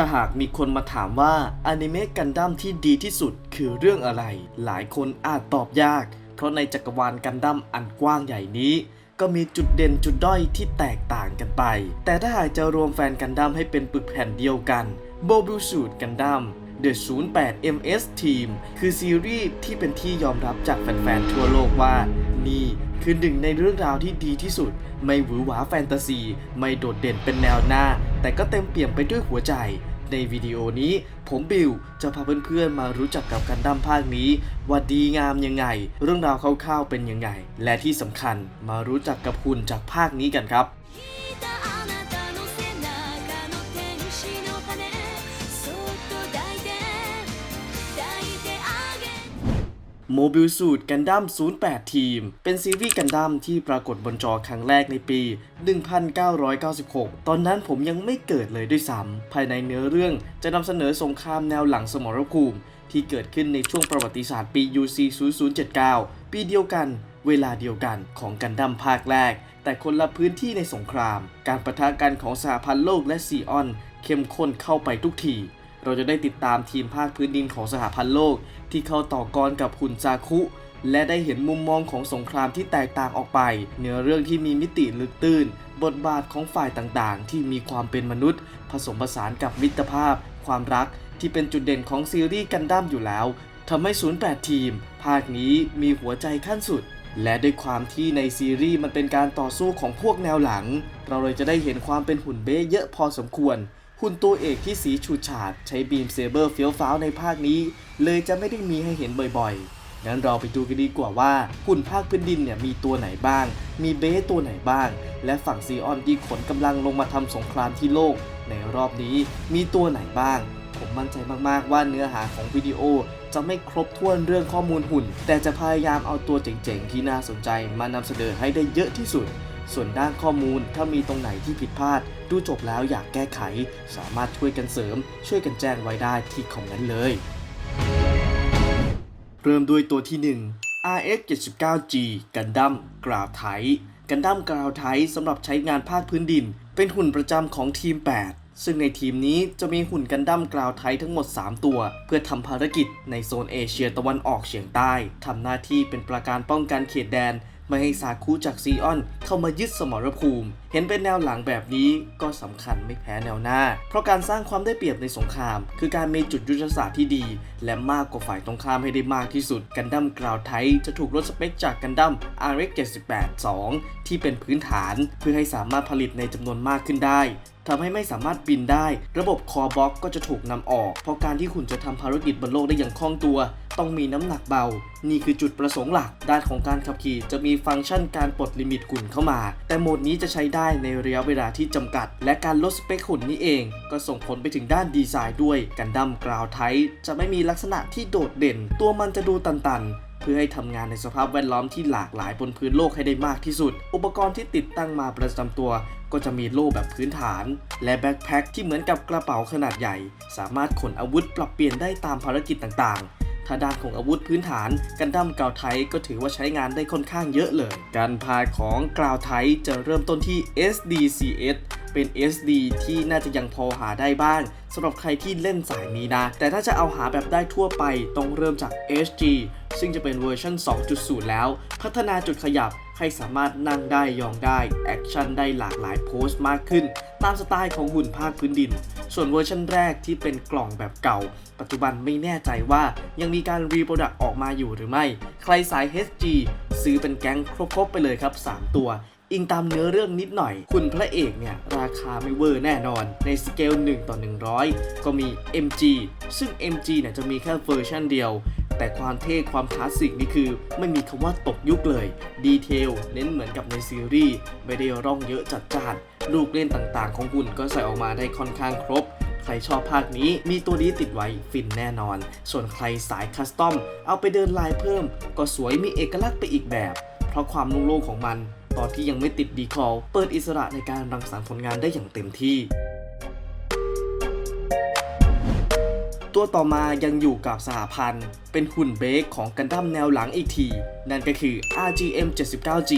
ถ้าหากมีคนมาถามว่าอนิเมะกันดั้มที่ดีที่สุดคือเรื่องอะไร หลายคนอาจตอบยาก เพราะในจักรวาลกันดั้มอันกว้างใหญ่นี้ ก็มีจุดเด่นจุดด้อยที่แตกต่างกันไป แต่ถ้าหากจะรวมแฟนกันดั้มให้เป็นปึกแผ่นเดียวกันโบบิลสูตกันดั้ม The 08 MS Team คือซีรีส์ที่เป็นที่ยอมรับจากแฟนๆทั่วโลกว่า นี่คือหนึ่งในเรื่องราวที่ดีที่สุด ไม่หวือหวาแฟนตาซี ไม่โดดเด่นเป็นแนวหน้า แต่ก็เต็มเปี่ยมไปด้วยหัวใจ ในวิดีโอนี้ ผมบิวจะพาเพื่อนๆมารู้จักกับกันดั้มภาคนี้ ว่าดีงามยังไง เรื่องราวคร่าวๆเป็นยังไง และที่สำคัญมารู้จักกับหุ่นจากภาคนี้กันครับ โมบิลสูตรกันดั้ม08 ทีม เป็นซีรีส์กันดั้มที่ปรากฏบนจอครั้งแรกในปี 1996 ตอนนั้นผมยังไม่เกิดเลยด้วยซ้ำภายในเนื้อเรื่องจะนำเสนอสงครามแนวหลังสมรภูมิ ที่เกิดขึ้นในช่วงประวัติศาสตร์ปี UC 0079 ปีเดียวกัน เวลาเดียวกันของกันดั้มภาคแรก แต่คนละพื้นที่ในสงคราม การประทะกันของสหพันธ์โลกและซีออน เข้มข้นเข้าไปทุกที เราจะได้ติดตามทีมภาคพื้นดินของสหพันธ์โลก ที่เข้าต่อกรกับหุ่นซาคุ และได้เห็นมุมมองของสงครามที่แตกต่างออกไป เนื้อเรื่องที่มีมิติลึกตื้น บทบาทของฝ่ายต่างๆ ที่มีความเป็นมนุษย์ ผสมผสานกับมิตรภาพ ความรัก ที่เป็นจุดเด่นของซีรีส์กันดั้มอยู่แล้วทำให้ 08 ทีม ภาคนี้มีหัวใจขั้นสุด และด้วยความที่ในซีรีส์มันเป็นการต่อสู้ของพวกแนวหลัง เราเลยจะได้เห็นความเป็นหุ่นเบ้เยอะพอสมควร หุ่นตัวเอกที่สีฉูดฉาดใช้บีมเซเบอร์เฟี้ยวฟ้าวในภาคนี้ เลยจะไม่ได้มีให้เห็นบ่อยๆ งั้นเราไปดูกันดีกว่าว่าหุ่นภาคพื้นดินเนี่ยมีตัวไหนบ้าง มีเบ้ตัวไหนบ้าง และฝั่งซีออนที่ขนกำลังลงมาทำสงครามที่โลก ในรอบนี้มีตัวไหนบ้าง ผมมั่นใจมากๆว่าเนื้อหาของวิดีโอจะไม่ครบถ้วนเรื่องข้อมูลหุ่น แต่จะพยายามเอาตัวเจ๋งๆ ที่น่าสนใจมานำเสนอให้ได้เยอะที่สุด ส่วนด้านข้อมูลถ้ามีตรงไหนที่ผิดพลาด ดูจบแล้วอยากแก้ไข สามารถช่วยกันเสริม ช่วยกันแจ้งไว้ได้ที่คอมเมนต์เลย เริ่มด้วยตัวที่ 1 RX 79G กันดั้มกราวไทกันดั้มกราวไทสำหรับใช้งานภาคพื้นดิน เป็นหุ่นประจำของทีม 8ซึ่งในทีมนี้จะมีหุ่นกันดั้มกราวไททั้งหมด 3 ตัว เพื่อทำภารกิจในโซนเอเชียตะวันออกเฉียงใต้ทำหน้าที่เป็นประการป้องกันเขตแดน ไม่ให้ซาคุจากซีออนเข้ามายึดสมรภูมิเห็นเป็นแนวหลังแบบนี้ก็สำคัญไม่แพ้แนวหน้า เพราะการสร้างความได้เปรียบในสงคราม คือการมีจุดยุทธศาสตร์ที่ดี และมากกว่าฝ่ายตรงข้ามให้ได้มากที่สุดกันดั้มกราวไทจะถูกลดสเปคจากกันดั้ม RX 78 2 ที่เป็นพื้นฐานเพื่อให้สามารถผลิตในจำนวนมากขึ้นได้ทำให้ไม่สามารถบินได้ ระบบคอบล็อกก็จะถูกนำออก เพราะการที่คุณจะทำภารกิจบนโลกได้อย่างคล่องตัว ต้องมีน้ำหนักเบา นี่คือจุดประสงค์หลัก ด้านของการขับขี่จะมีฟังก์ชันการปลดลิมิตหุ่นเข้ามา แต่โหมดนี้จะใช้ได้ในระยะเวลาที่จำกัด และการลดสเปคหุ่นนี้เอง ก็ส่งผลไปถึงด้านดีไซน์ด้วยกันดั้มกราวไทจะไม่มีลักษณะที่โดดเด่น ตัวมันจะดูตันๆเพื่อให้ทำงานในสภาพแวดล้อมที่หลากหลายบนพื้นโลกให้ได้มากที่สุด อุปกรณ์ที่ติดตั้งมาประจำตัว ก็จะมีโล่แบบพื้นฐาน และแบ็คแพ็คที่เหมือนกับกระเป๋าขนาดใหญ่ สามารถขนอาวุธปรับเปลี่ยนได้ตามภารกิจต่างๆ ถ้าด้านของอาวุธพื้นฐานกันดั้มกาวไทก็ถือว่าใช้งานได้ค่อนข้างเยอะเลย การพายของกาวไทจะเริ่มต้นที่ SDCS เป็น SD ที่น่าจะยังพอหาได้บ้างสำหรับใครที่เล่นสายนี้นะ แต่ถ้าจะเอาหาแบบได้ทั่วไปต้องเริ่มจาก SG ซึ่งจะเป็นเวอร์ชัน2.0 แล้ว พัฒนาจุดขยับให้สามารถนั่งได้ยองได้ แอคชั่นได้หลากหลายโพสต์มากขึ้น ตามสไตล์ของหุ่นภาคพื้นดิน ส่วนเวอร์ชันแรกที่เป็นกล่องแบบเก่า ปัจจุบันไม่แน่ใจว่ายังมีการรีโปรดักต์ออกมาอยู่หรือไม่ ใครสาย HG ซื้อเป็นแก๊งครบๆไปเลยครับ 3 ตัวอิงตามเนื้อเรื่องนิดหน่อย คุณพระเอกเนี่ย ราคาไม่เวอร์แน่นอน ในสเกล1ต่อ 100 ก็มี MG ซึ่ง MG เนี่ยจะมีแค่เวอร์ชันเดียว แต่ความเท่ความคลาสสิกนี่คือ ไม่มีคำว่าตกยุคเลย ดีเทลเน้นเหมือนกับในซีรีส์ ไม่ได้ร่องเยอะจัดจ้าน ลูกเล่นต่างๆ ของหุ่นก็ใส่ออกมาได้ค่อนข้างครบ ใครชอบภาคนี้มีตัวนี้ติดไว้ฟินแน่นอน ส่วนใครสายคัสตอมเอาไปเดินลายเพิ่ม ก็สวยมีเอกลักษณ์ไปอีกแบบ เพราะความโล่งๆของมัน ตอนที่ยังไม่ติดดีคอลเปิดอิสระในการรังสรรค์ผลงานได้อย่างเต็มที่ ตัวต่อมายังอยู่กับสหพันธ์ เป็นหุ่นเบรกของกันดั้มแนวหลังอีกที นั่นก็คือ RGM 79G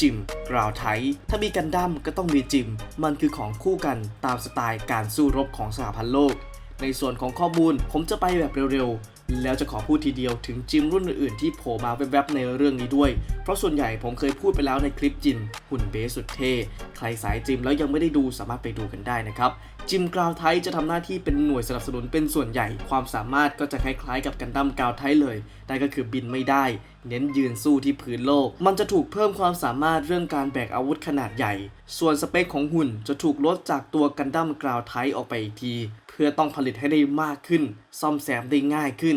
จิมกราวไทถ้ามีกันดั้มก็ต้องมีจิม มันคือของคู่กันตามสไตล์การสู้รบของสหพันธ์โลก ในส่วนของข้อมูลผมจะไปแบบเร็วๆ แล้วจะขอพูดทีเดียวถึงจิมรุ่นอื่นๆที่โผล่มาแวบๆในเรื่องนี้ด้วย เพราะส่วนใหญ่ผมเคยพูดไปแล้วในคลิปจิมหุ่นเบสสุดเท่ ใครสายจิมแล้วยังไม่ได้ดูสามารถไปดูกันได้นะครับ จิมกราวไทจะทำหน้าที่เป็นหน่วยสนับสนุนเป็นส่วนใหญ่ ความสามารถก็จะคล้ายๆกับกันดั้มกราวไทเลย แต่ก็คือบินไม่ได้ เน้นยืนสู้ที่พื้นโลก มันจะถูกเพิ่มความสามารถเรื่องการแบกอาวุธขนาดใหญ่ ส่วนสเปคของหุ่นจะถูกลดจากตัวกันดั้มกราวไทออกไปอีกที เพื่อต้องผลิตให้ได้มากขึ้น ซ่อมแซมได้ง่ายขึ้น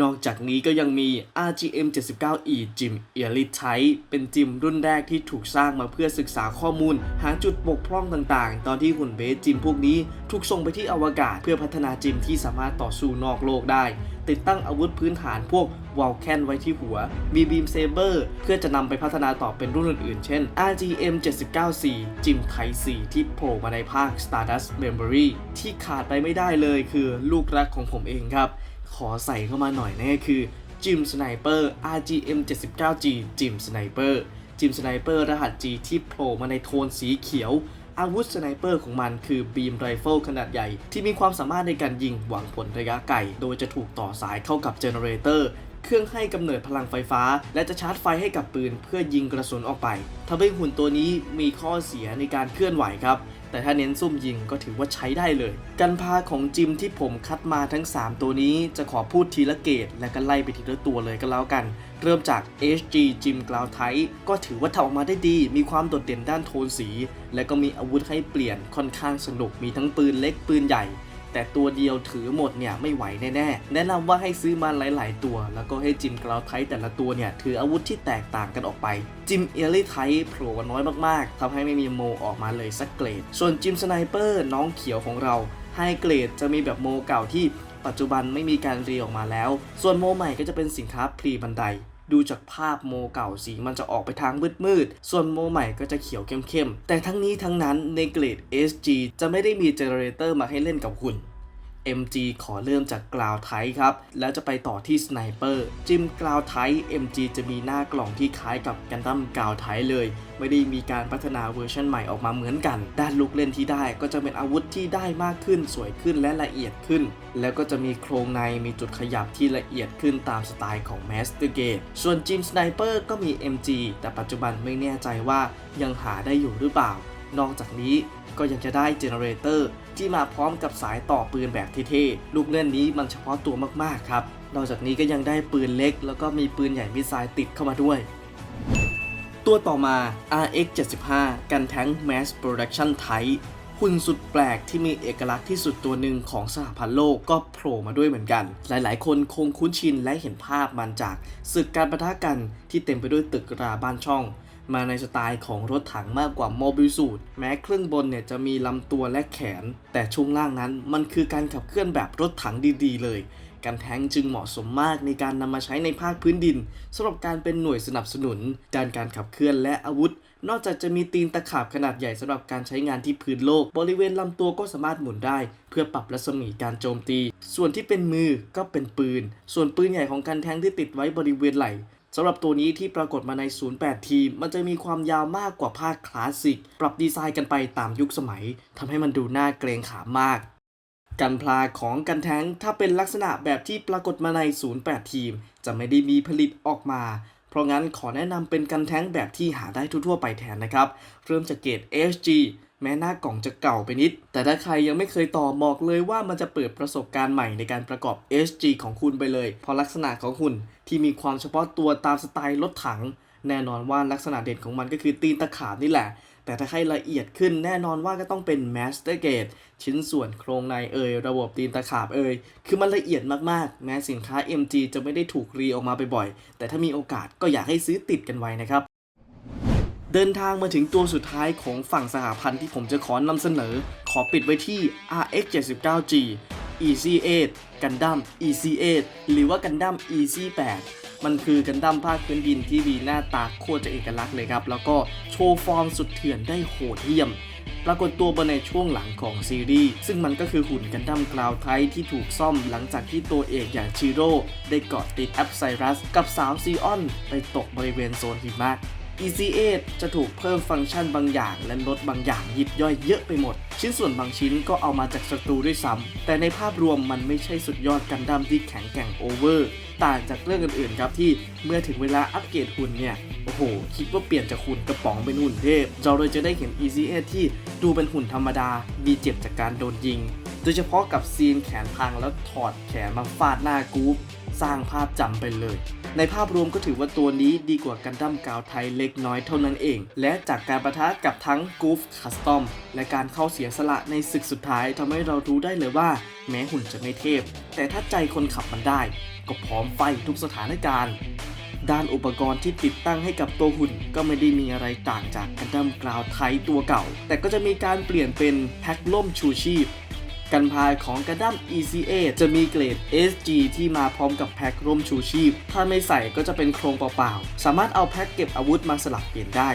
นอกจากนี้ก็ยังมี RGM 79E จิม Elite Type เป็นจิมรุ่นแรกที่ถูกสร้างมาเพื่อศึกษาข้อมูล หาจุดบกพร่องต่างๆ ตอนที่หุ่นเบสจิมพวกนี้ถูกส่งไปที่อวกาศเพื่อพัฒนาจิมที่สามารถต่อสู้นอกโลกได้ ติดตั้งอาวุธพื้นฐานพวกวอลแคนไว้ที่หัว มีบีมเซเบอร์เพื่อจะนำไปพัฒนาต่อเป็นรุ่นอื่นๆ เช่น RGM 79C จิมไท4ที่โผล่มาในภาค Stardust Memory ที่ขาดไปไม่ได้เลยคือลูกรักของผมเองครับ ขอใส่เข้ามาหน่อยนั่นก็คือจิมสไนเปอร์ RGM 79G จิมสไนเปอร์จิมสไนเปอร์รหัส G ที่โผล่มาในโทนสีเขียว อาวุธสไนเปอร์ของมันคือบีมไรเฟิลขนาดใหญ่ ที่มีความสามารถในการยิงหวังผลระยะไกล โดยจะถูกต่อสายเข้ากับเจเนเรเตอร์ เครื่องให้กำเนิดพลังไฟฟ้า และจะชาร์จไฟให้กับปืน เพื่อยิงกระสุนออกไปทำให้หุ่นตัวนี้มีข้อเสียในการเคลื่อนไหวครับแต่ถ้าเน้นซุ่มยิงก็ถือว่าใช้ได้เลย กันพาของจิมที่ผมคัดมาทั้ง 3 ตัวนี้จะขอพูดทีละเกตและก็ไล่ไปทีละตัวเลยก็แล้วกัน เริ่มจาก HG จิมกราวไทก็ถือว่าทำออกมาได้ดี มีความโดดเด่นด้านโทนสี และก็มีอาวุธให้เปลี่ยนค่อนข้างสนุกมีทั้งปืนเล็กปืนใหญ่ แต่ตัวเดียวถือหมดเนี่ยไม่ไหวแน่ๆ แนะนำว่าให้ซื้อมาหลาย ๆ ตัว แล้วก็ให้จิมกราวไทแต่ละตัวเนี่ยถืออาวุธที่แตกต่างกันออกไป จิมเอลิไทโผล่น้อยมากๆทำให้ไม่มีโมออกมาเลยสักเกรด ส่วนจิมสไนเปอร์น้องเขียวของเราไฮเกรดจะมีแบบโมเก่าที่ปัจจุบันไม่มีการรีออกมาแล้ว ส่วนโมใหม่ก็จะเป็นสินค้าพรีบันได ดูจากภาพโมเก่าสีมันจะออกไปทางมืดๆ ส่วนโมใหม่ก็จะเขียวเข้มๆ แต่ทั้งนี้ทั้งนั้นในเกรด SG จะไม่ได้มีเจเนเรเตอร์มาให้เล่นกับคุณ MG ขอเริ่มจากกราวไทครับ แล้วจะไปต่อที่สไนเปอร์จิมกราวไท MG จะมีหน้ากล่องที่คล้ายกับกันดั้มกราวไทเลย ไม่ได้มีการพัฒนาเวอร์ชันใหม่ออกมาเหมือนกัน ด้านลูกเล่นที่ได้ก็จะเป็นอาวุธที่ได้มากขึ้นสวยขึ้นและละเอียดขึ้น แล้วก็จะมีโครงในมีจุดขยับที่ละเอียดขึ้นตามสไตล์ของ Master Gate ส่วนจิมสไนเปอร์ก็มี MG แต่ปัจจุบันไม่แน่ใจว่ายังหาได้อยู่หรือเปล่า นอกจากนี้ ก็ยังจะได้เจเนเรเตอร์ที่มาพร้อมกับสายต่อปืนแบบเท่ๆ ลูกเล่นนี้มันเฉพาะตัวมากๆครับ นอกจากนี้ก็ยังได้ปืนเล็ก แล้วก็มีปืนใหญ่มิสไซล์ติดเข้ามาด้วย ตัวต่อมา RX 75กันแท้ง Mass Production Type หุ่นสุดแปลกที่มีเอกลักษณ์ที่สุดตัวหนึ่งของสหพันธ์โลกก็โผล่มาด้วยเหมือนกัน หลายๆ คนคงคุ้นชินและเห็นภาพมันจากศึกการประทะกันที่เต็มไปด้วยตึกราบ้านช่อง มาในสไตล์ของรถถังมากกว่าโมบิลสูตแม้เครื่องบนเนี่ยจะมีลำตัวและแขน แต่ช่วงล่างนั้นมันคือการขับเคลื่อนแบบรถถังดีๆ เลยการแทงจึงเหมาะสมมากในการนำมาใช้ในภาคพื้นดินสำหรับการเป็นหน่วยสนับสนุนด้านการขับเคลื่อนและอาวุธ นอกจากจะมีตีนตะขาบขนาดใหญ่สำหรับการใช้งานที่พื้นโลก บริเวณลำตัวก็สามารถหมุนได้ เพื่อปรับรัศมีการโจมตี ส่วนที่เป็นมือก็เป็นปืน ส่วนปืนใหญ่ของการแทงที่ติดไว้บริเวณไหล่ สำหรับตัวนี้ที่ปรากฏมาใน 08 ทีม มันจะมีความยาวมากกว่าภาคคลาสสิก ปรับดีไซน์กันไปตามยุคสมัยทำให้มันดูน่าเกรงขามมาก กันพลาของกันแท้งถ้าเป็นลักษณะแบบที่ปรากฏมาใน 08 ทีม จะไม่ได้มีผลิตออกมา เพราะงั้นขอแนะนำเป็นกันแท้งแบบที่หาได้ทั่วๆไปแทนนะครับ เริ่มจากเกรด HG แม้หน้ากล่องจะเก่าไปนิด แต่ถ้าใครยังไม่เคยต่อบอกเลยว่ามันจะเปิดประสบการณ์ใหม่ในการประกอบ HG ของคุณไปเลย เพราะลักษณะของหุ่นที่มีความเฉพาะตัวตามสไตล์รถถัง แน่นอนว่าลักษณะเด่นของมันก็คือตีนตะขาบนี่แหละ แต่ถ้าให้ละเอียดขึ้นแน่นอนว่าก็ต้องเป็น Master Gate ชิ้นส่วนโครงในเอ่ยระบบตีนตะขาบเอ่ยคือมันละเอียดมากๆ แม้สินค้า MG จะไม่ได้ถูกรีออกมาบ่อยๆแต่ถ้ามีโอกาสก็อยากให้ซื้อติดกันไว้นะครับ เดินทางมาถึงตัวสุดท้ายของฝั่งสหพันธ์ที่ผมจะขอนำเสนอ ขอปิดไว้ที่ RX 79G EC8 กันดั้ม EC8 หรือว่ากันดั้ม EC8 มันคือกันดั้มภาคพื้นดินที่มีหน้าตาโคตรจะเอกลักษณ์เลยครับ แล้วก็โชว์ฟอร์มสุดเถื่อนได้โหดเยี่ยม ปรากฏตัวมาในช่วงหลังของซีรีส์ ซึ่งมันก็คือหุ่นกันดั้มกราวไทที่ถูกซ่อมหลังจากที่ตัวเอกอย่างชิโร่ได้เกาะติดแอปไซรัส กับสาวซีออนไปตกบริเวณโซนหิมะ EC8 จะถูกเพิ่มฟังก์ชันบางอย่าง และลดบางอย่างยิบย่อยเยอะไปหมด ชิ้นส่วนบางชิ้นก็เอามาจากศัตรูด้วยซ้ำแต่ในภาพรวมมันไม่ใช่สุดยอดกันดั้มที่แข็งแกร่งโอเวอร์ต่างจากเรื่องอื่นๆครับที่เมื่อถึงเวลาอัปเกรดหุ่นเนี่ย โอ้โห คิดว่าเปลี่ยนจากหุ่นกระป๋องเป็นหุ่นเทพ เราเลยจะได้เห็น EC8 ที่ดูเป็นหุ่นธรรมดา มีเจ็บจากการโดนยิง โดยเฉพาะกับซีนแขนพังแล้วถอดแขนมาฟาดหน้ากู๊ฟสร้างภาพจำไปเลย ในภาพรวมก็ถือว่าตัวนี้ดีกว่ากันดั้มกาวไทยเล็กน้อยเท่านั้นเอง และจากการประทะกับทั้งกูฟคัสตอมและการเข้าเสียสละในศึกสุดท้ายทำให้เรารู้ได้เลยว่า แม้หุ่นจะไม่เทพ แต่ถ้าใจคนขับมันได้ ก็พร้อมไฟทุกสถานการณ์ด้านอุปกรณ์ที่ติดตั้งให้กับตัวหุ่นก็ไม่ได้มีอะไรต่างจากกันดั้มกราวไทยตัวเก่า แต่ก็จะมีการเปลี่ยนเป็นแพ็คล่มชูชีพ กันพายของกระดั้ม ECA จะมีเกรด SG ที่มาพร้อมกับแพ็คร่มชูชีพ ถ้าไม่ใส่ก็จะเป็นโครงเปล่าๆ สามารถเอาแพ็คเก็บอาวุธมาสลับเปลี่ยนได้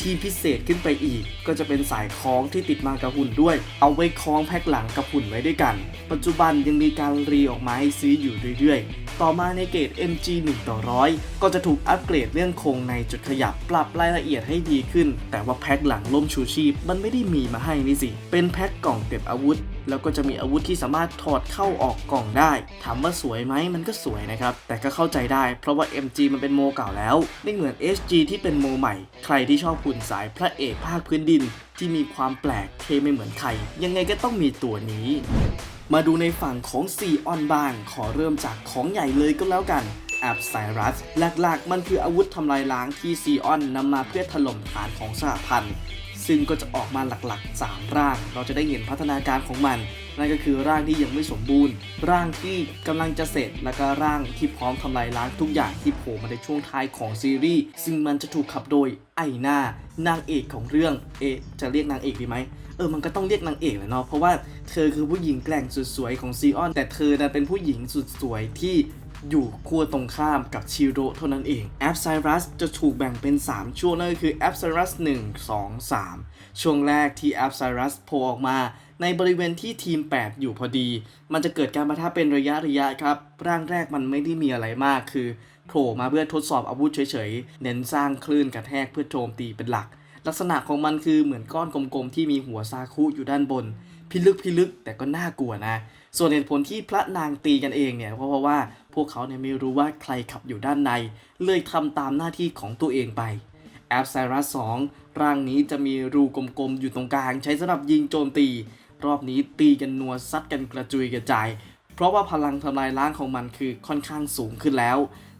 ที่พิเศษขึ้นไปอีก ก็จะเป็นสายคล้องที่ติดมากับหุ่นด้วย เอาไว้คล้องแพ็คหลังกับหุ่นไว้ด้วยกัน ปัจจุบันยังมีการรีออกมาให้ซื้ออยู่เรื่อยๆ ต่อมาในเกรด MG 1ต่อร้อยก็จะถูกอัปเกรดเรื่องโครงในจุดขยับปรับรายละเอียดให้ดีขึ้น แต่ว่าแพ็คหลังล่มชูชีพ มันไม่ได้มีมาให้นี่สิ เป็นแพ็คกล่องเก็บอาวุธ แล้วก็จะมีอาวุธที่สามารถถอดเข้าออกกล่องได้ ถามว่าสวยไหมมันก็สวยนะครับ แต่ก็เข้าใจได้เพราะว่า MG มันเป็นโมเก่าแล้ว ไม่เหมือน SG ที่เป็นโมใหม่ ใครที่ชอบหุ่นสายพระเอกภาคพื้นดิน ที่มีความแปลกเทไม่เหมือนใคร ยังไงก็ต้องมีตัวนี้มาดูในฝั่งของซีออนบ้าง ขอเริ่มจากของใหญ่เลยก็แล้วกันแอปไซรัส หลักๆ มันคืออาวุธทำลายล้างที่ซีออนนำมาเพื่อถล่มฐานของสหพันธ์ ซึ่งก็จะออกมาหลักๆ 3 ร่าง เราจะได้เห็นพัฒนาการของมัน นั่นก็คือร่างที่ยังไม่สมบูรณ์ ร่างที่กำลังจะเสร็จ แล้วก็ร่างที่พร้อมทำลายล้างทุกอย่างที่โผล่มาในช่วงท้ายของซีรีส์ ซึ่งมันจะถูกขับโดยไอหน้านางเอกของเรื่อง เอ จะเรียกนางเอกดีไหมเออ มันก็ต้องเรียกนางเอกแหละเนาะ เพราะว่าเธอคือผู้หญิงแกร่งสุดสวยของซีออน แต่เธอนะเป็นผู้หญิงสุดสวยที่ อยู่ขั้วตรงข้ามกับชิโร่เท่านั้นเองแอปไซรัสจะถูกแบ่งเป็น 3 ช่วงนั่นก็คือแอปไซรัส1 2 3 ช่วงแรกที่แอปไซรัสโผล่ออกมาในบริเวณที่ทีม 8 อยู่พอดี มันจะเกิดการประทะเป็นระยะระยะครับ ร่างแรกมันไม่ได้มีอะไรมากคือโผล่มาเพื่อทดสอบอาวุธเฉยๆ เน้นสร้างคลื่นกระแทกเพื่อโจมตีเป็นหลัก ลักษณะของมันคือเหมือนก้อนกลมๆ ที่มีหัวซาคุอยู่ด้านบน พิลึกพิลึกแต่ก็น่ากลัวนะ ส่วนเหตุผลที่พระนางตีกันเองเนี่ยเพราะว่าพวกเขาเนี่ยไม่รู้ว่าใครขับอยู่ด้านใน เลยทำตามหน้าที่ของตัวเองไปแอปไซรัส2ร่างนี้จะมีรูกลมๆอยู่ตรงกลาง ใช้สำหรับยิงโจมตี รอบนี้ตีกันนัวซัดกันกระจุยกระจาย เพราะว่าพลังทำลายล้างของมันคือค่อนข้างสูงขึ้นแล้ว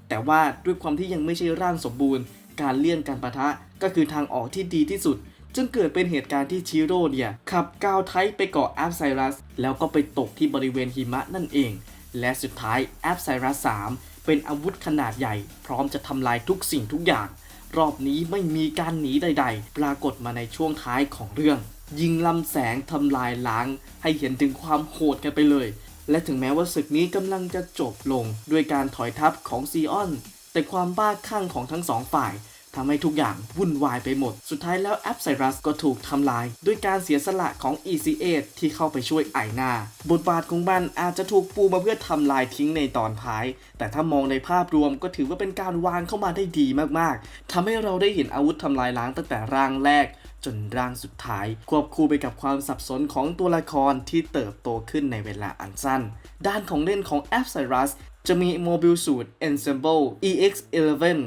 แต่ว่าด้วยความที่ยังไม่ใช่ร่างสมบูรณ์ การเลี่ยงการประทะก็คือทางออกที่ดีที่สุด จึงเกิดเป็นเหตุการณ์ที่ชิโร่เนี่ยขับกาวไทไปเกาะแอปไซรัส แล้วก็ไปตกที่บริเวณหิมะนั่นเอง และสุดท้ายแอปไซรัส 3 เป็นอาวุธขนาดใหญ่ พร้อมจะทำลายทุกสิ่งทุกอย่าง รอบนี้ไม่มีการหนีใด ๆ ปรากฏมาในช่วงท้ายของเรื่อง ยิงลำแสงทำลายล้าง ให้เห็นถึงความโหดกันไปเลย และถึงแม้ว่าศึกนี้กำลังจะจบลงด้วยการถอยทัพของซีออน แต่ความบ้าคลั่งของทั้งสองฝ่าย ทำให้ทุกอย่างวุ่นวายไปหมด สุดท้ายแล้วแอปไซรัสก็ถูกทำลาย ด้วยการเสียสละของ EC8 ที่เข้าไปช่วยไอหน้า บทบาทของมันอาจจะถูกปูมาเพื่อทำลายทิ้งในตอนท้าย แต่ถ้ามองในภาพรวมก็ถือว่าเป็นการวางเข้ามาได้ดีมากๆทำให้เราได้เห็นอาวุธทำลายล้างตั้งแต่ร่างแรกจนร่างสุดท้าย ควบคู่ไปกับความสับสนของตัวละครที่เติบโตขึ้นในเวลาอันสั้น ด้านของเล่นของแอปไซรัสจะมีโมบิลสูตร Ensemble EX11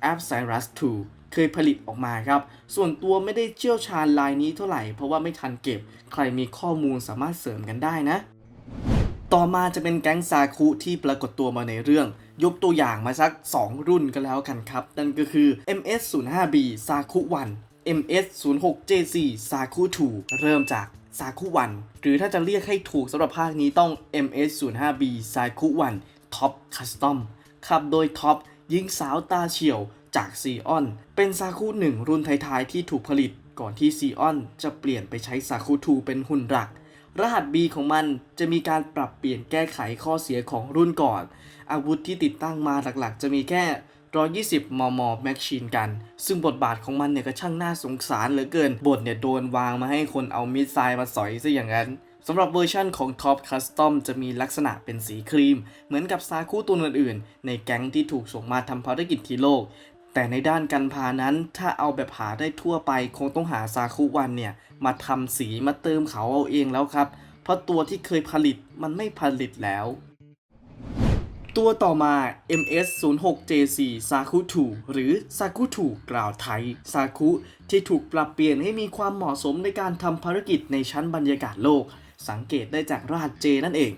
แอปไซรัส2เคยผลิตออกมาครับ ส่วนตัวไม่ได้เชี่ยวชาญลายนี้เท่าไหร่ เพราะว่าไม่ทันเก็บ ใครมีข้อมูลสามารถเสริมกันได้นะ ต่อมาจะเป็นแก๊งซาคุที่ปรากฏตัวมาในเรื่อง ยกตัวอย่างมาสัก 2 รุ่นก็แล้วกันครับ นั่นก็คือ MS-05B ซาคุ1 MS-06J4 ซาคุ2เริ่มจากซาคุวันหรือถ้าจะเรียกให้ถูกสำหรับภาคนี้ต้อง MS-05B ซาคุวันท็อปคัสตอมขับโดย top หญิงสาวตาเฉียวจากซีออน เป็นซาคุหนึ่งรุ่นท้ายๆที่ถูกผลิตก่อนที่ซีออนจะเปลี่ยนไปใช้ซาคุ2เป็นหุ่นหลัก รหัส B ของมันจะมีการปรับเปลี่ยนแก้ไขข้อเสียของรุ่นก่อน อาวุธที่ติดตั้งมาหลักๆ จะมีแค่ 120 มม แมชชีนกัน ซึ่งบทบาทของมันเนี่ยก็ช่างน่าสงสารเหลือเกิน บทเนี่ยโดนวางมาให้คนเอามิสไซล์มาสอยซะอย่างนั้น สำหรับเวอร์ชั่นของ Top Custom จะมีลักษณะเป็นสีครีม เหมือนกับซาคุตัวอื่นๆ ในแก๊งที่ถูกส่งมาทำภารกิจที่โลก แต่ในด้านกันพานั้นถ้าเอาแบบหาได้ทั่วไปคงต้องหาซาคุวันเนี่ย มาทำสีมาเติมเขาเอาเองแล้วครับ เพราะตัวที่เคยผลิตมันไม่ผลิตแล้ว ตัวต่อมา MS 0 6 J4 Saku 2หรือ Saku 2กล่าวไทย Saku ที่ถูกปรับเปลี่ยนให้มีความเหมาะสมในการทำภารกิจในชั้นบรรยากาศโลก สังเกตได้จากรหัส J นั่นเอง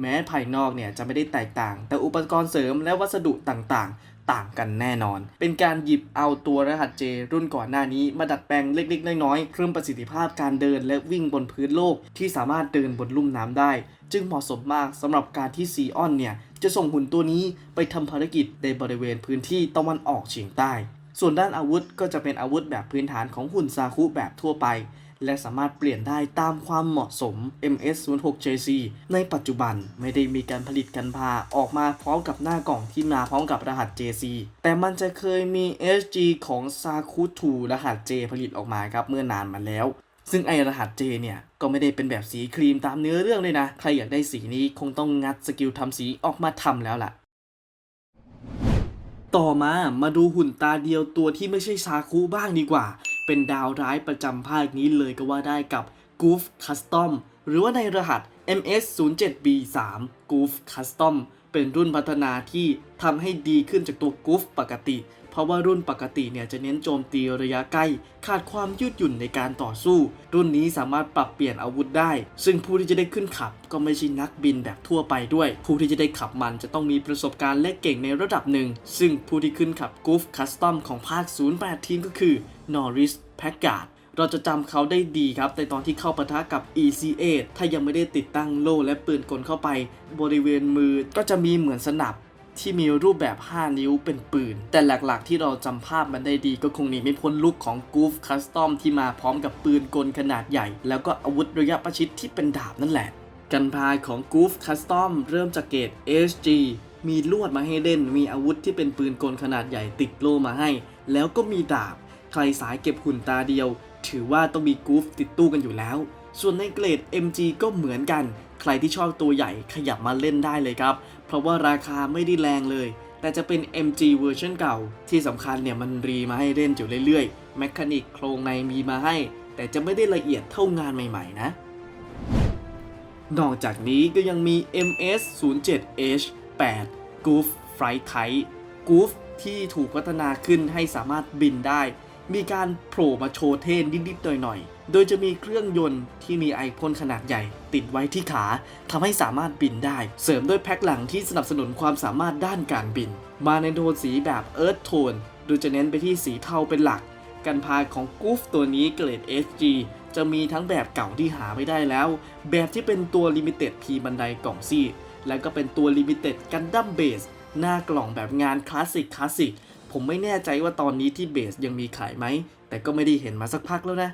แม้ภายนอกเนี่ยจะไม่ได้แตกต่าง แต่อุปกรณ์เสริมและวัสดุต่างๆ ต่างกันแน่นอน เป็นการหยิบเอาตัวรหัส J รุ่นก่อนหน้านี้มาดัดแปลงเล็กๆ น้อยๆเพิ่มประสิทธิภาพการเดินและวิ่งบนพื้นโลกที่สามารถเดินบนลุ่มน้ำได้ จึงเหมาะสมมากสำหรับการที่ซีออนเนี่ยจะส่งหุ่นตัวนี้ไปทำภารกิจในบริเวณพื้นที่ตะวันออกเฉียงใต้ ส่วนด้านอาวุธก็จะเป็นอาวุธแบบพื้นฐานของหุ่นซาคุแบบทั่วไป และสามารถเปลี่ยนได้ตามความเหมาะสม MS06JC ในปัจจุบันไม่ได้มีการผลิตกันพาออกมาพร้อมกับหน้ากล่องที่มาพร้อมกับรหัส JC แต่มันจะเคยมี SG ของ Saku 2รหัส J ผลิตออกมาครับเมื่อนานมาแล้วซึ่งไอรหัส J เนี่ย ก็ไม่ได้เป็นแบบสีครีมตามเนื้อเรื่องเลยนะ ใครอยากได้สีนี้คงต้องงัดสกิลทำสีออกมาทำแล้วล่ะ ต่อมามาดูหุ่นตาเดียวตัวที่ไม่ใช่ซาคุบ้างดีกว่า เป็นดาวร้ายประจำภาคนี้เลยก็ว่าได้กับ Goof Custom หรือว่าในรหัส MS07B3 Goof Custom เป็นรุ่นพัฒนาที่ทำให้ดีขึ้นจากตัว Goof ปกติ เพราะว่ารุ่นปกติเนี่ยจะเน้นโจมตีระยะใกล้ ขาดความยืดหยุ่นในการต่อสู้ รุ่นนี้สามารถปรับเปลี่ยนอาวุธได้ ซึ่งผู้ที่จะได้ขึ้นขับ ก็ไม่ใช่นักบินแบบทั่วไปด้วย ผู้ที่จะได้ขับมันจะต้องมีประสบการณ์และเก่งในระดับหนึ่ง ซึ่งผู้ที่ขึ้นขับ Goof Custom ของภาค 08 ทีมก็คือ Norris p a c k a r d เราจะจำเขาได้ดีครับ ในตอนที่เข้าปะทะกับ EC8 ถ้ายังไม่ได้ติดตั้งโล่และปืนกลเข้าไป บริเวณมือก็จะมีเหมือนสนับที่มีรูปแบบ 5 นิ้วเป็นปืน แต่หลักๆ ที่เราจำภาพมันได้ดีก็คงหนีไม่พ้นลุคของ Goof Custom ที่มาพร้อมกับปืนกลขนาดใหญ่ แล้วก็อาวุธระยะประชิดที่เป็นดาบนั่นแหละ กันพายของ Goof Custom เริ่มจากเกรด SG มีลวดมาให้เล่น มีอาวุธที่เป็นปืนกลขนาดใหญ่ติดโล่มาให้ แล้วก็มีดาบ รสายเก็บหุ่นตาเดียว ถือว่าต้องมี Goof ติดตู้กันอยู่แล้ว ส่วนในเกรด MG ก็เหมือนกัน ใครที่ชอบตัวใหญ่ขยับมาเล่นได้เลยครับ เพราะว่าราคาไม่ได้แรงเลย แต่จะเป็น MG เวอร์ชันเก่า ที่สำคัญเนี่ยมันรีมาให้เล่นอยู่เรื่อยๆ แมคานิกโครงในมีมาให้ แต่จะไม่ได้ละเอียดเท่างานใหม่ๆ นะนอกจากนี้ก็ยังมี MS 0 7 H 8 Goof Flight Type Goof ที่ถูกพัฒนาขึ้นให้สามารถบินได้ มีการโผล่มาโชว์เท่นิดๆหน่อยๆ โดยจะมีเครื่องยนต์ที่มีไอพ่นขนาดใหญ่ ติดไว้ที่ขาทำให้สามารถบินได้ เสริมด้วยแพ็คหลังที่สนับสนุนความสามารถด้านการบิน มาในโทนสีแบบ Earth Tone โดยจะเน้นไปที่สีเทาเป็นหลัก กันพายของกูฟตัวนี้เกรด SG จะมีทั้งแบบเก่าที่หาไม่ได้แล้ว แบบที่เป็นตัว Limited P บันไดกล่องซี่ แล้วก็เป็นตัว Limited Gundam Base หน้ากล่องแบบงานคลาสสิกคลาสสิก ผมไม่แน่ใจว่าตอนนี้ที่เบสยังมีขายไหม แต่ก็ไม่ได้เห็นมาสักพักแล้วนะ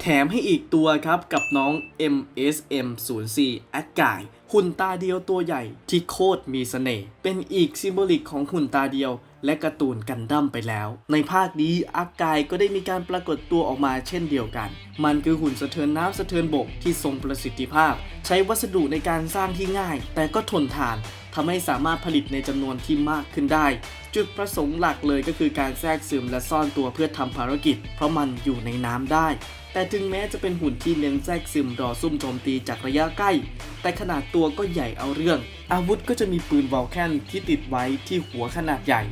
แถมให้อีกตัวครับกับน้อง MSM 0 4 a g a i หุ่นตาเดียวตัวใหญ่ที่โคตรมีเสน่ห์ เป็นอีกซิมโบลิกของหุ่นตาเดียว และการ์ตูนกันดั้มไปแล้ว ในภาคนี้อากายก็ได้มีการปรากฏตัวออกมาเช่นเดียวกัน มันคือหุ่นสะเทินน้ำสะเทินบกที่ทรงประสิทธิภาพ ใช้วัสดุในการสร้างที่ง่าย แต่ก็ทนทานทำให้สามารถผลิตในจำนวนที่มากขึ้นได้ จุดประสงค์หลักเลยก็คือการแทรกซึมและซ่อนตัวเพื่อทำภารกิจ เพราะมันอยู่ในน้ำได้ แต่ถึงแม้จะเป็นหุ่นที่เน้นแทรกซึมรอซุ่มโจมตีจากระยะใกล้ แต่ขนาดตัวก็ใหญ่เอาเรื่อง อาวุธก็จะมีปืนวอลแคนที่ติดไว้ที่หัวขนาดใหญ่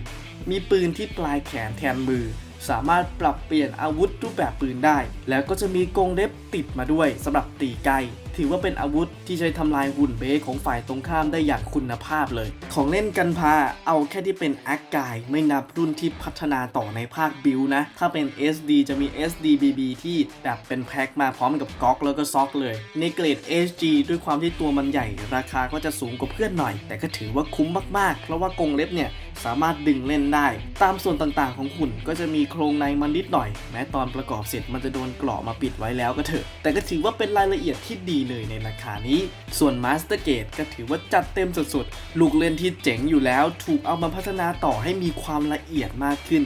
มีปืนที่ปลายแขนแทนมือ สามารถปรับเปลี่ยนอาวุธรูปแบบปืนได้ แล้วก็จะมีกรงเล็บติดมาด้วยสำหรับตีไกล ถือว่าเป็นอาวุธที่ใช้ทำลายหุ่นเบสของฝ่ายตรงข้ามได้อย่างคุณภาพเลย ของเล่นกันพาเอาแค่ที่เป็นแอคกายไม่นับรุ่นที่พัฒนาต่อในภาคบิลนะ ถ้าเป็น SD จะมี SDBB ที่แบบเป็นแพ็คมาพร้อมกับก๊อกแล้วก็ซ็อกเลย ในเกรด HG ด้วยความที่ตัวมันใหญ่ ราคาก็จะสูงกว่าเพื่อนหน่อย แต่ก็ถือว่าคุ้มมากๆ เพราะว่ากงเล็บเนี่ยสามารถดึงเล่นได้ ตามส่วนต่างๆของหุ่นก็จะมีโครงในมันนิดหน่อย แม้ตอนประกอบเสร็จมันจะโดนกรอบมาปิดไว้แล้วก็เถอะ แต่ก็ถือว่าเป็นรายละเอียดที่ดีเลยในราคานี้ ส่วน Master Gate ก็ถือว่าจัดเต็มสุดๆ ลูกเล่นที่เจ๋งอยู่แล้วถูกเอามาพัฒนาต่อให้มีความละเอียดมากขึ้น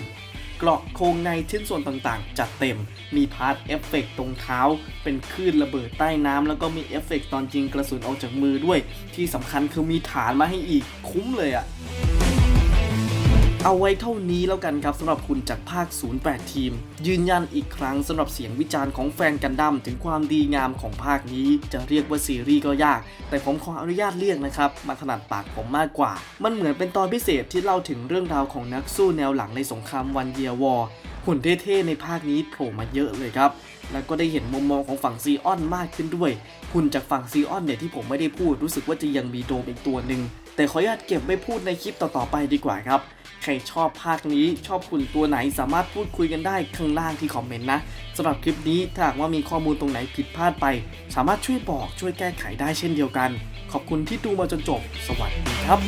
เกราะโครงในชิ้นส่วนต่างๆ จัดเต็ม มีพาร์ทเอฟเฟกต์ตรงเท้า เป็นคลื่นระเบิดใต้น้ำแล้วก็มีเอฟเฟกต์ตอนยิงกระสุนออกจากมือด้วย ที่สำคัญคือมีฐานมาให้อีกคุ้มเลยอะ เอาไว้เท่านี้แล้วกันครับสำหรับคุณจากภาค 08 ทีม ยืนยันอีกครั้งสำหรับเสียงวิจารณ์ของแฟนกันดั้มถึงความดีงามของภาคนี้ จะเรียกว่าซีรีส์ก็ยาก แต่ผมขออนุญาตเรียกนะครับมาถนัดปากผมมากกว่า มันเหมือนเป็นตอนพิเศษที่เล่าถึงเรื่องราวของนักสู้แนวหลังในสงครามวันเยียวอร์หุ่นเท่ๆในภาคนี้โผล่มาเยอะเลยครับแล้วก็ได้เห็นมุมมองของฝั่งซีออนมากขึ้นด้วย หุ่นจากฝั่งซีออนเนี่ยที่ผมไม่ได้พูดรู้สึกว่าจะยังมีโดมอีกตัวหนึ่ง แต่ขออนุญาตเก็บไว้พูดในคลิปต่อๆไปดีกว่าครับ ใครชอบภาคนี้ชอบคุณตัวไหนสามารถพูดคุยกันได้ข้างล่างที่คอมเมนต์นะสำหรับคลิปนี้ถ้าหากว่ามีข้อมูลตรงไหนผิดพลาดไป สามารถช่วยบอกช่วยแก้ไขได้เช่นเดียวกัน ขอบคุณที่ดูมาจนจบ สวัสดีครับ